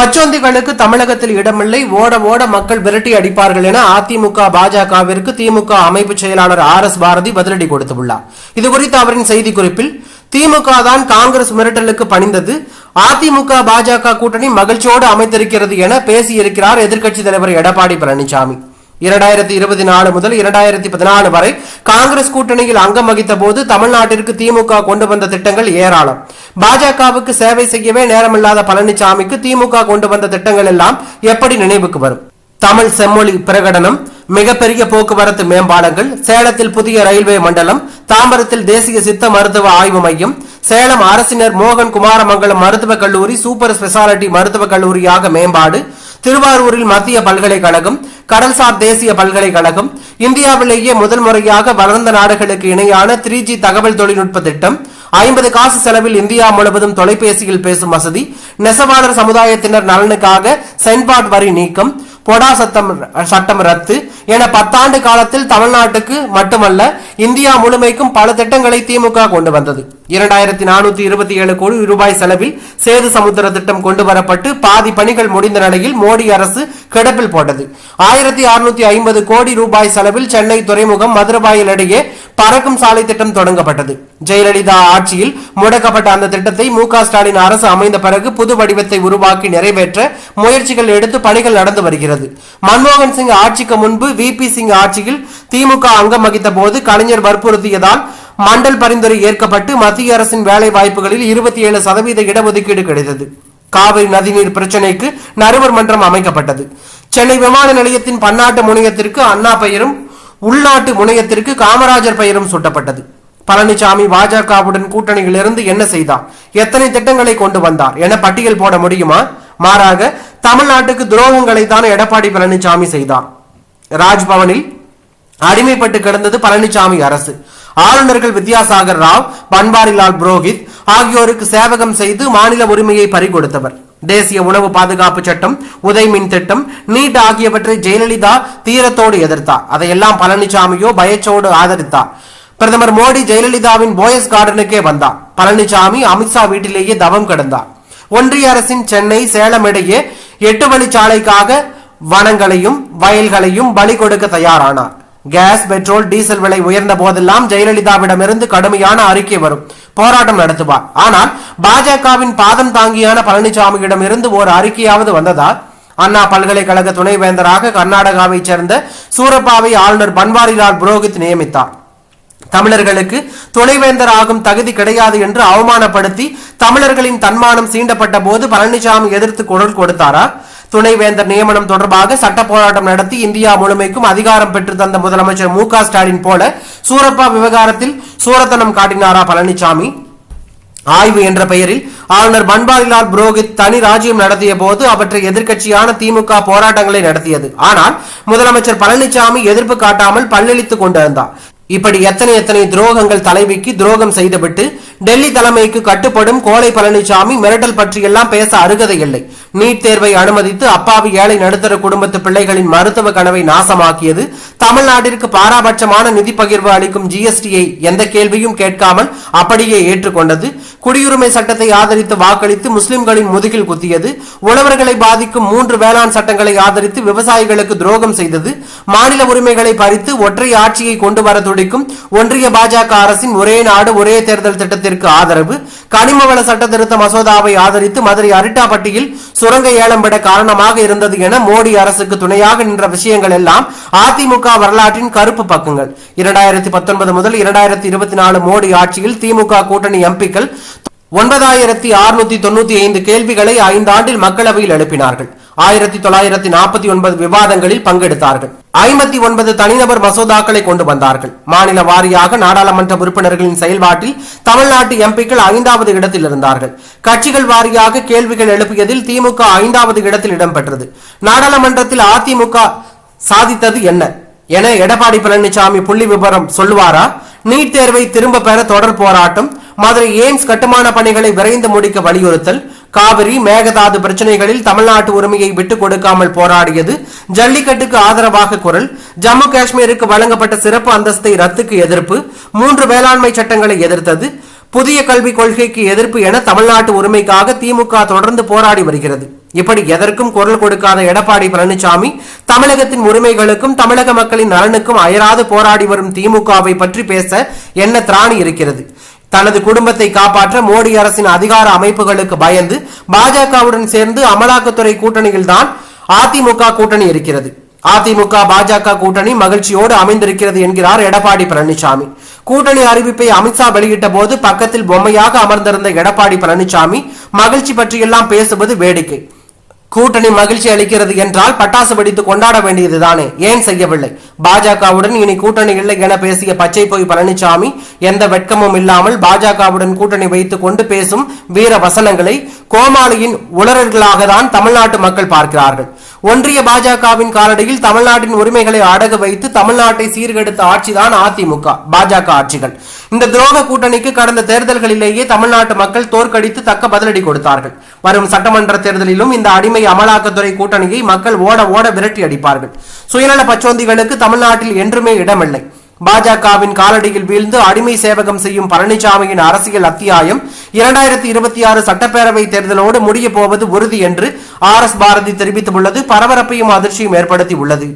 பச்சோந்திகளுக்கு தமிழகத்தில் இடமில்லை. ஓட ஓட மக்கள் விரட்டி அடிப்பார்கள் என அதிமுக பாஜகவிற்கு திமுக அமைப்பு செயலாளர் ஆர் எஸ் பாரதி பதிலடி கொடுத்துள்ளார். இதுகுறித்து அவரின் செய்திக்குறிப்பில் திமுக தான் காங்கிரஸ் மிரட்டலுக்கு பணிந்தது. அதிமுக பாஜக கூட்டணி மகிழ்ச்சியோடு அமைத்திருக்கிறது என பேசியிருக்கிறார் எதிர்க்கட்சித் தலைவர் எடப்பாடி பழனிசாமி. இரண்டாயிரத்தி இருபத்தி நாலு முதல் இரண்டாயிரத்தி பதினாலு வரை காங்கிரஸ் கூட்டணியில் அங்கம் வகித்த போது தமிழ்நாட்டிற்கு திமுக கொண்டு வந்த திட்டங்கள் ஏராளம். பாஜகவுக்கு சேவை செய்யவே நேரமில்லாத பழனிசாமிக்கு திமுக கொண்டு வந்த திட்டங்கள் எல்லாம் எப்படி நினைவுக்கு வரும்? தமிழ் செம்மொழி பிரகடனம் மிகப்பெரிய போக்குவரத்து மேம்பாலங்கள் சேலத்தில் புதிய ரயில்வே மண்டலம் தாம்பரத்தில் தேசிய சித்த மருத்துவ ஆய்வு மையம் சேலம் அரசினர் மோகன் குமாரமங்கலம் மருத்துவக் கல்லூரி சூப்பர் ஸ்பெஷாலிட்டி மருத்துவக் கல்லூரியாக மேம்பாடு திருவாரூரில் மத்திய பல்கலைக்கழகம் கடல்சார் தேசிய பல்கலைக்கழகம் இந்தியாவிலேயே முதல் முறையாக வளர்ந்த நாடுகளுக்கு இணையான த்ரீ ஜி தகவல் தொழில்நுட்ப திட்டம் ஐம்பது காசு செலவில் இந்தியா முழுவதும் தொலைபேசியில் பேசும் வசதி நெசவாளர் சமுதாயத்தினர் நலனுக்காக சென்பாட் வரி நீக்கம் பொடா சட்டம் சட்டம் ரத்து என பத்தாண்டு காலத்தில் தமிழ்நாட்டுக்கு மட்டுமல்ல இந்தியா முழுமைக்கும் பல திட்டங்களை திமுக கொண்டு வந்தது. இரண்டாயிரத்தி நானூத்தி இருபத்தி ஏழு கோடி ரூபாய் செலவில் சேது சமுத்திர திட்டம் கொண்டு வரப்பட்டு பாதி பணிகள் முடிந்த நிலையில் மோடி அரசு கிடப்பில் போட்டது. ஆயிரத்தி அறுநூத்தி ஐம்பது கோடி ரூபாய் செலவில் சென்னை துறைமுகம் மதுரபாயில் இடையே பறக்கும் சாலை திட்டம் தொடங்கப்பட்டது. ஜெயலலிதா ஆட்சியில் முடக்கப்பட்ட அந்த திட்டத்தை மு ஸ்டாலின் அரசு அமைந்த பிறகு புது வடிவத்தை உருவாக்கி நிறைவேற்ற முயற்சிகள் எடுத்து பணிகள் நடந்து வருகிறது. மன்மோகன் சிங் ஆட்சிக்கு முன்பு வி. பி. சிங் ஆட்சியில் திமுக அங்கம் வகித்த போது கலைஞர் வற்புறுத்தியதால் மண்டல் பரிந்துரை ஏற்கப்பட்டு மத்திய அரசின் வேலை வாய்ப்புகளில் இருபத்தி ஏழு சதவீத இடஒதுக்கீடு கிடைத்தது. காவிரி நதிநீர் பிரச்சினைக்கு நடுவர் மன்றம் அமைக்கப்பட்டது. சென்னை விமான நிலையத்தின் பன்னாட்டு முனையத்திற்கு அண்ணா பெயரும் உள்நாட்டு முனையத்திற்கு காமராஜர் பெயரும் சூட்டப்பட்டது. பழனிசாமி பாஜகவுடன் கூட்டணியிலிருந்து என்ன செய்தார்? எத்தனை திட்டங்களை கொண்டு வந்தார்? என பட்டியல் போட முடியுமா? மாறாக தமிழ்நாட்டுக்கு துரோகங்களை தான் எடப்பாடி பழனிசாமி செய்தார். ராஜ்பவனில் அடிமைப்பட்டு கிடந்தது பழனிசாமி அரசு. ஆளுநர்கள் வித்யாசாகர் ராவ் பன்வாரிலால் புரோஹித் ஆகியோருக்கு சேவகம் செய்து மாநில உரிமையை பறிகொடுத்தவர். தேசிய உணவு பாதுகாப்பு சட்டம் உதைமின் மின் திட்டம் நீட் ஆகியவற்றை ஜெயலலிதா தீரத்தோடு எதிர்த்தார். அதையெல்லாம் பழனிசாமியோ பயச்சோடு ஆதரித்தார். பிரதமர் மோடி ஜெயலலிதாவின் போயஸ் கார்டனுக்கே வந்தார். பழனிசாமி அமித்ஷா வீட்டிலேயே தவம் கிடந்தார். ஒன்றிய அரசின் சென்னை சேலம் இடையே எட்டு வழிச்சாலைக்காக வனங்களையும் வயல்களையும் பலி கொடுக்க தயாரானார். கேஸ் பெட்ரோல் டீசல் விலை உயர்ந்த போதெல்லாம் ஜெயலலிதாவிடமிருந்து கடுமையான அறிக்கை வரும். போராட்டம் நடத்துவார். ஆனால் பாஜகவின் பாதம் தாங்கியான பழனிசாமியிடம் இருந்து ஒரு அறிக்கையாவது வந்ததா அண்ணா பல்கலைக்கழக துணைவேந்தராக கர்நாடகாவைச் சேர்ந்த சூரப்பாவை ஆளுநர் பன்வாரிலால் புரோஹித் நியமித்தார். தமிழர்களுக்கு துணைவேந்தர் ஆகும் தகுதி கிடையாது என்று அவமானப்படுத்தி தமிழர்களின் தன்மானம் சீண்டப்பட்ட போது பழனிசாமி எதிர்த்து குரல் கொடுத்தாரா? துணைவேந்தர் நியமனம் தொடர்பாக சட்ட போராட்டம் நடத்தி இந்தியா முழுமைக்கும் அதிகாரம் பெற்று தந்த முதலமைச்சர் மு க ஸ்டாலின் போல சூரப்பா விவகாரத்தில் சூரத்தனம் காட்டினாரா பழனிசாமி ஆய்வு என்ற பெயரில் ஆளுநர் பன்வாரிலால் புரோஹித் தனி ராஜ்யம் நடத்திய போது அவற்றை எதிர்க்கட்சியான திமுக போராட்டங்களை நடத்தியது. ஆனால் முதலமைச்சர் பழனிசாமி எதிர்ப்பு காட்டாமல் பல்லளித்துக் கொண்டிருந்தார். இப்படி எத்தனை எத்தனை துரோகங்கள் தலைவிக்கு துரோகம் செய்துவிட்டு டெல்லி தலைமைக்கு கட்டுப்படும் கோலை பழனிசாமி மிரட்டல் பற்றியெல்லாம் பேச அருகதை இல்லை. நீட் தேர்வை அனுமதித்து அப்பாவி ஏழை நடுத்தர குடும்பத்து பிள்ளைகளின் மருத்துவ கனவை நாசமாக்கியது. தமிழ்நாட்டிற்கு பாராபட்சமான நிதி பகிர்வு அளிக்கும் ஜிஎஸ்டியை எந்த கேள்வியும் கேட்காமல் அப்படியே ஏற்றுக்கொண்டது. குடியுரிமை சட்டத்தை ஆதரித்து வாக்களித்து முஸ்லிம்களின் முதுகில் குத்தியது. உழவர்களை பாதிக்கும் மூன்று வேளாண் சட்டங்களை ஆதரித்து விவசாயிகளுக்கு துரோகம் செய்தது. மாநில உரிமைகளை பறித்து ஒற்றை ஆட்சியை கொண்டு வர துடிக்கும் ஒன்றிய பாஜக அரசின் ஒரே நாடு ஒரே தேர்தல் திட்டத்திற்கு ஆதரவு. கனிமவள சட்ட திருத்த மசோதாவை ஆதரித்து மதுரை அரிட்டாப்பட்டியில் சுரங்க ஏலம் விட காரணமாக இருந்தது என மோடி அரசுக்கு துணையாக நின்ற விஷயங்கள் எல்லாம் அதிமுக வரலாற்றின் கருப்பு பக்கங்கள். இரண்டாயிரத்தி பத்தொன்பது முதல் இரண்டாயிரத்தி இருபத்தி நாலு மோடி ஆட்சியில் திமுக கூட்டணி எம்பிக்கள் ஒன்பதாயிரத்தி அறுநூத்தி தொண்ணூத்தி ஐந்து கேள்விகளை ஐந்தாண்டில் மக்களவையில் எழுப்பினார்கள். ஆயிரத்தி தொள்ளாயிரத்தி நாற்பத்தி ஒன்பது விவாதங்களில் பங்கெடுத்தார்கள். ஐம்பத்தி ஒன்பது தனிநபர் மசோதாக்களை கொண்டு வந்தார்கள். மாநில வாரியாக நாடாளுமன்ற உறுப்பினர்களின் செயல்பாட்டில் தமிழ்நாட்டு எம்பிக்கள் ஐந்தாவது இடத்தில் இருந்தார்கள். கட்சிகள் வாரியாக கேள்விகள் எழுப்பியதில் திமுக ஐந்தாவது இடத்தில் இடம்பெற்றது. நாடாளுமன்றத்தில் அதிமுக சாதித்தது என்ன? என எடப்பாடி பழனிசாமி புள்ளி விவரம் சொல்லுவாரா? நீட் தேர்வை திரும்ப பெற தொடர் போராட்டம் மதுரை எய்ம்ஸ் கட்டுமான பணிகளை விரைந்து முடிக்க வலியுறுத்தல் காவிரி மேகதாது பிரச்சனைகளில் தமிழ்நாட்டு உரிமையை விட்டுக் கொடுக்காமல் போராடியது ஜல்லிக்கட்டுக்கு ஆதரவாக குரல். ஜம்மு காஷ்மீருக்கு வழங்கப்பட்ட சிறப்பு அந்தஸ்தை ரத்துக்கு எதிர்ப்பு. மூன்று வேளாண்மை சட்டங்களை எதிர்த்தது. புதிய கல்விக் கொள்கைக்கு எதிர்ப்பு என தமிழ்நாட்டு உரிமைக்காக திமுக தொடர்ந்து போராடி வருகிறது. இப்படி எதற்கும் குரல் கொடுக்காத எடப்பாடி பழனிசாமி தமிழகத்தின் உரிமைகளுக்கும் தமிழக மக்களின் நலனுக்கும் அயராது போராடி வரும் திமுகவை பற்றி பேச என்ன திராணி இருக்கிறது? தனது குடும்பத்தை காப்பாற்ற மோடி அரசின் அதிகார அமைப்புகளுக்கு பயந்து பாஜகவுடன் சேர்ந்து அமலாக்கத்துறை கூட்டணியில் தான் அதிமுக கூட்டணி இருக்கிறது. அதிமுக பாஜக கூட்டணி மகிழ்ச்சியோடு அமைந்திருக்கிறது என்கிறார் எடப்பாடி பழனிசாமி. கூட்டணி அறிவிப்பை அமித்ஷா வெளியிட்ட போது பக்கத்தில் பொம்மையாக அமர்ந்திருந்த எடப்பாடி பழனிசாமி மகிழ்ச்சி பற்றியெல்லாம் பேசுவது வேடிக்கை. கூட்டணி மகிழ்ச்சி அளிக்கிறது என்றால் பட்டாசு வெடித்து கொண்டாட வேண்டியதுதானே? ஏன் செய்யவில்லை? பாஜகவுடன் இனி கூட்டணி இல்லை என பேசிய பச்சை போய் பழனிசாமி எந்த வெட்கமும் இல்லாமல் பாஜகவுடன் கூட்டணி வைத்துக் கொண்டு பேசும் வீர வசனங்களை கோமாளியின் உளறல்களாக தான் தமிழ்நாட்டு மக்கள் பார்க்கிறார்கள். ஒன்றிய பாஜகவின் காலடியில் தமிழ்நாட்டின் உரிமைகளை அடகு வைத்து தமிழ்நாட்டை சீர்கெடுத்த ஆட்சிதான் அதிமுக பாஜக ஆட்சிகள். இந்த துரோக கூட்டணிக்கு கடந்த தேர்தல்களிலேயே தமிழ்நாட்டு மக்கள் தோற்கடித்து தக்க பதிலடி கொடுத்தார்கள். வரும் சட்டமன்ற தேர்தலிலும் இந்த அடிமை அமலாக்கத்துறை கூட்டணியை மக்கள் ஓட ஓட விரட்டி அடிப்பார்கள். சுயநல பச்சோந்திகளுக்கு தமிழ்நாட்டில் என்றுமே இடமில்லை. பாஜகவின் காலடியில் வீழ்ந்து அடிமை சேவகம் செய்யும் பழனிசாமியின் அரசியல் அத்தியாயம் இரண்டாயிரத்தி இருபத்தி ஆறு சட்டப்பேரவை தேர்தலோடு முடிய போவது உறுதி என்று ஆர் எஸ் பாரதி தெரிவித்துள்ளது. பரபரப்பையும் அதிர்ச்சியும் ஏற்படுத்தி உள்ளது